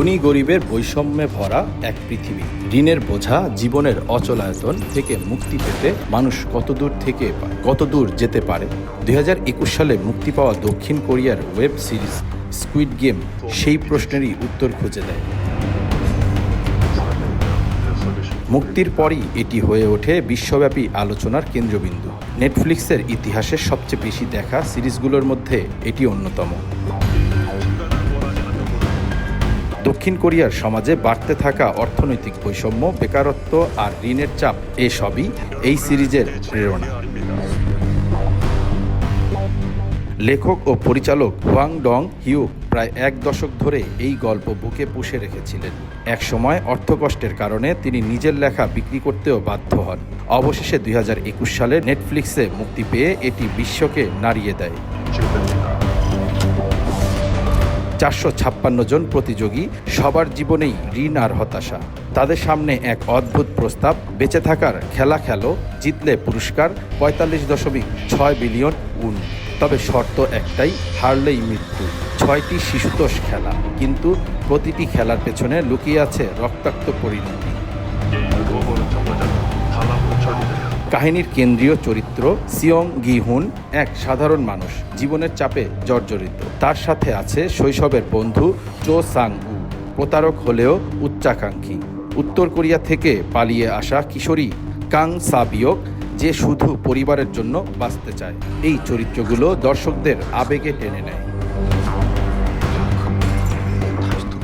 ধনী গরিবের বৈষম্যে ভরা এক পৃথিবী। ঋণের বোঝা, জীবনের অচলায়তন থেকে মুক্তি পেতে মানুষ কতদূর থেকে কতদূর যেতে পারে? দুই হাজার একুশ সালে মুক্তি পাওয়া দক্ষিণ কোরিয়ার ওয়েব সিরিজ স্কুইড গেম সেই প্রশ্নেরই উত্তর খুঁজে দেয়। মুক্তির পরই এটি হয়ে ওঠে বিশ্বব্যাপী আলোচনার কেন্দ্রবিন্দু। নেটফ্লিক্সের ইতিহাসের সবচেয়ে বেশি দেখা সিরিজগুলোর মধ্যে এটি অন্যতম। দক্ষিণ কোরিয়ার সমাজে বাড়তে থাকা অর্থনৈতিক বৈষম্য, বেকারত্ব আর ঋণের চাপ এসবই এই সিরিজের প্রেরণা। লেখক ও পরিচালক হোয়াং ডং হিউ প্রায় এক দশক ধরে এই গল্প বুকে পুষে রেখেছিলেন। একসময় অর্থকষ্টের কারণে তিনি নিজের লেখা বিক্রি করতেও বাধ্য হন। অবশেষে দুই হাজার একুশ সালে নেটফ্লিক্সে মুক্তি পেয়ে এটি বিশ্বকে নাড়িয়ে দেয়। চারশো ছাপ্পান্ন জন প্রতিযোগী সবার জীবনেই ঋণ আর হতাশা। তাদের সামনে এক অদ্ভুত প্রস্তাব, বেঁচে থাকার খেলা খেলো, জিতলে পুরস্কার, পঁয়তাল্লিশ দশমিক ছয় বিলিয়ন উন। তবে শর্ত একটাই, হারলেই মৃত্যু। ছয়টি শিশুতোষ খেলা, কিন্তু প্রতিটি খেলার পেছনে লুকিয়ে আছে রক্তাক্ত পরিণতি। কাহিনীর কেন্দ্রীয় চরিত্র সিয়ং গি হুন এক সাধারণ মানুষ, জীবনের চাপে জর্জরিত। তার সাথে আছে শৈশবের বন্ধু চো সাং উ প্রতারক হলেও উচ্চাকাঙ্ক্ষী। উত্তর কোরিয়া থেকে পালিয়ে আসা কিশোরী কাং সাবিয়ক, যে শুধু পরিবারের জন্য বাঁচতে চায়। এই চরিত্রগুলো দর্শকদের আবেগে টেনে নেয়।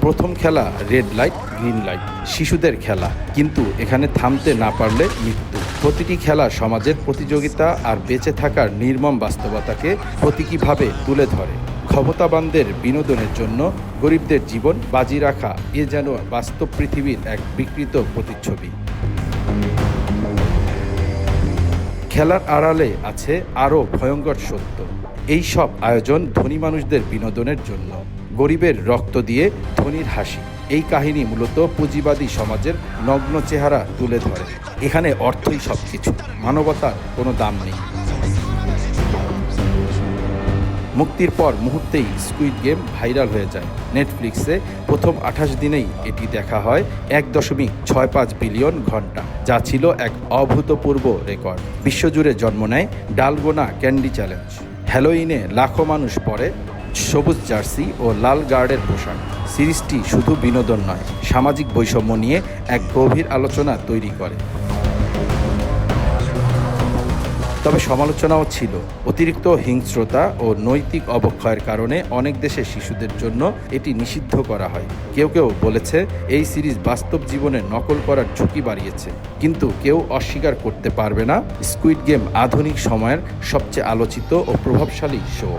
প্রথম খেলা রেড লাইট, গ্রিন লাইট, শিশুদের খেলা। কিন্তু এখানে থামতে না পারলে মৃত্যু। প্রতিটি খেলা সমাজের প্রতিযোগিতা আর বেঁচে থাকার নির্মম বাস্তবতাকে প্রতীকীভাবে তুলে ধরে। ক্ষমতাবানদের বিনোদনের জন্য গরিবদের জীবন বাজি রাখা এ যেন বাস্তব পৃথিবীর এক বিকৃত প্রতিচ্ছবি। খেলার আড়ালে আছে আরও ভয়ঙ্কর সত্য। এই সব আয়োজন ধনী মানুষদের বিনোদনের জন্য। গরিবের রক্ত দিয়ে ধনীর হাসি। এই কাহিনী মূলত পুঁজিবাদী সমাজের নগ্ন চেহারা তুলে ধরে। এখানে অর্থই সব কিছু মানবতার কোনো দাম নেই। মুক্তির পর মুহূর্তেই স্কুইড গেম ভাইরাল হয়ে যায়। নেটফ্লিক্সে প্রথম আঠাশ দিনেই এটি দেখা হয় এক দশমিক ছয় পাঁচ বিলিয়ন ঘণ্টা, যা ছিল এক অভূতপূর্ব রেকর্ড। বিশ্বজুড়ে জন্ম নেয় ডালগোনা ক্যান্ডি চ্যালেঞ্জ। হ্যালোইনে লাখো মানুষ পরে সবুজ জার্সি ও লাল গার্ডের পোশাক। সিরিজটি শুধু বিনোদন নয়, সামাজিক বৈষম্য নিয়ে এক গভীর আলোচনা তৈরি করে। তবে সমালোচনাও ছিল। অতিরিক্ত হিংস্রতা ও নৈতিক অবক্ষয়ের কারণে অনেক দেশে শিশুদের জন্য এটি নিষিদ্ধ করা হয়। কেউ কেউ বলেছে, এই সিরিজ বাস্তব জীবনে নকল করার ঝুঁকি বাড়িয়েছে। কিন্তু কেউ অস্বীকার করতে পারবে না। স্কুইড গেম আধুনিক সময়ের সবচেয়ে আলোচিত ও প্রভাবশালী show.